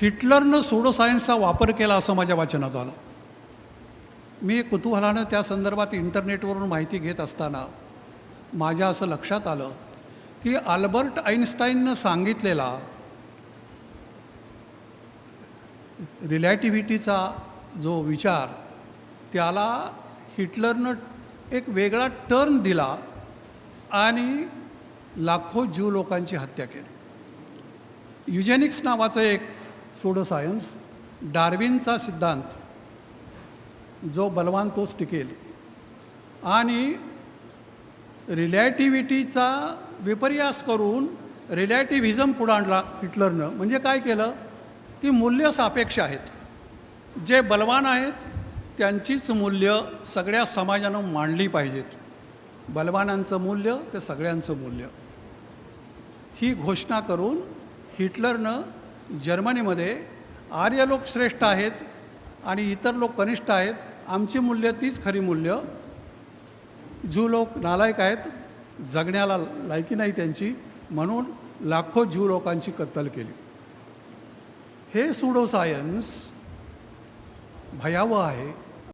हिटलरनं सोडो सायन्सचा वापर केला असं माझ्या वाचनात आलं. मी कुतूहलानं त्या संदर्भात इंटरनेटवरून माहिती घेत असताना माझ्या असं लक्षात आलं की आल्बर्ट आईन्स्टाईननं सांगितलेला रिलॅटिव्हिटीचा जो विचार त्याला हिटलरनं एक वेगळा टर्न दिला आणि लाखो जीव लोकांची हत्या केली. युजेनिक्स नावाचं एक सोडो सायन्स डार्विनचा सिद्धांत जो बलवान तोच टिकेल. आणि रिलॅटिव्हिटीचा विपर्यास करून रिलॅटिव्हिझम पुढं आणला हिटलरनं. म्हणजे काय केलं? की मूल्य सापेक्ष आहेत. जे बलवान आहेत त्यांचीच मूल्य सगळ्या समाजानं मांडली पाहिजेत. बलवानांचं मूल्य ते सगळ्यांचं मूल्य. ही घोषणा करून हिटलरनं जर्मनीमध्ये आर्य लोक श्रेष्ठ आहेत आणि इतर लोक कनिष्ठ आहेत. आमची मूल्य तीच खरी मूल्य. जू लोक नालायक आहेत. जगण्याला लायकी नाही त्यांची. म्हणून लाखो जीव लोकांची कत्तल केली. हे सुडो सायन्स भयावह आहे.